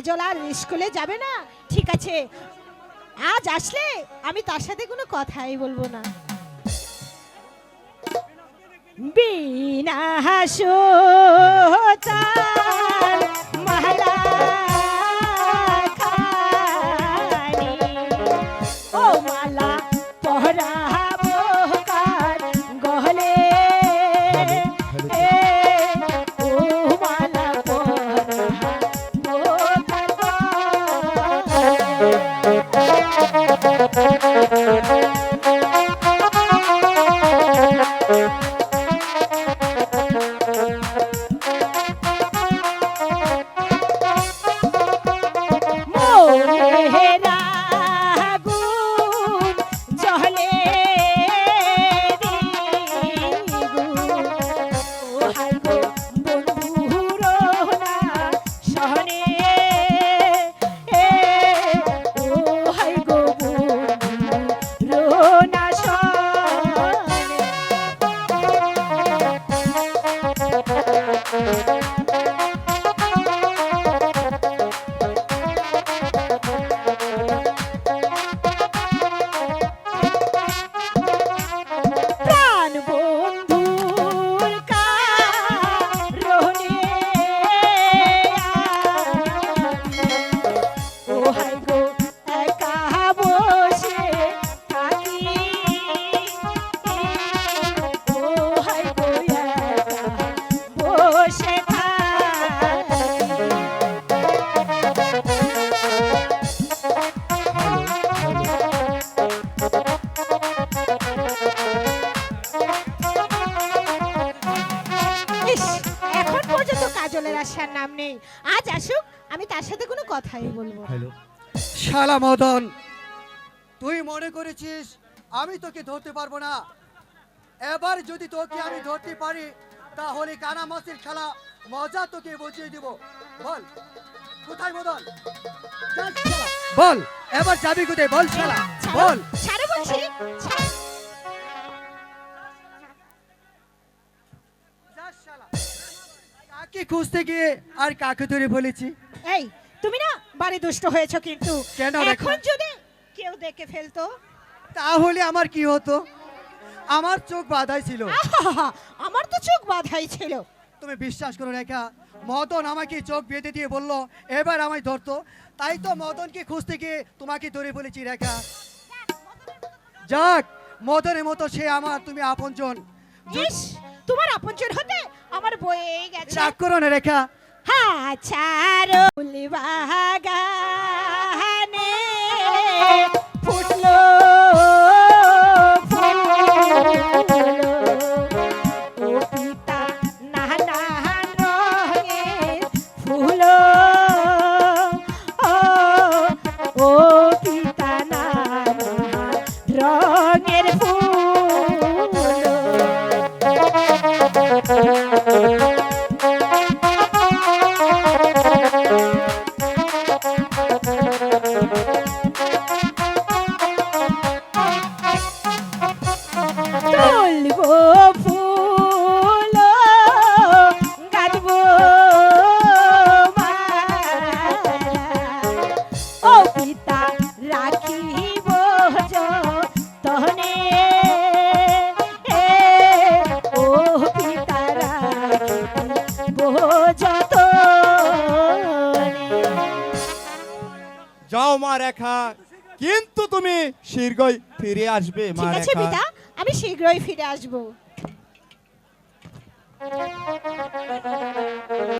কাজল আর স্কুলে যাবে না? ঠিক আছে। আজ আসলে আমি তার সাথে কোনো কথাই বলব না। বিনা সুতার আসার নাম নেই। আজ আসুক আমি তার সাথে কোনো কথাই বলব না। শালা মদন তুই মনে করেছিস আমি তোকে ধরতে পারব না? এবার যদি তোকে আমি ধরতে পারি তাহলে কানা কানামাসির খেলা মজা তোকে বুঝিয়ে দিব। বল কোথায় মদন? বল। এবার যাবি কোথায়? বল শালা। বল। ছাড়ো বলছি। কাকে খুঁজতে গিয়ে আর কাকে ধরে বলেছি এই তুমি না বাড়ি দুষ্ট হয়েছো কিন্তু। কেন? এখন যদি কেউ দেখে ফেলতো? তাহলে আমার কি হতো? আমার চোখ বাধাই ছিল। আমার তো চোখ বাধাই ছিল। তুমি বিশ্বাস করো রেখা মদন আমাকে চোখ বেঁধে দিয়ে বলল এবার আমায় ধরতো। তাই তো মদনকে খুঁজতে গিয়ে তোমাকে ধরে বলেছি রেখা। যাক মদনের মতো সে আমার তুমি আপনজন। ইস তোমার আপনজন হতে আমার বয়ে গেছে। রাগ করো না রেখা। হাজারো ফুলবাগানে ফুটলো রঙের ফুল। thank you যাও মা রেখা কিন্তু তুমি শীঘ্রই ফিরে আসবে মা ঠিক আছে পিতা আমি শীঘ্রই ফিরে আসব।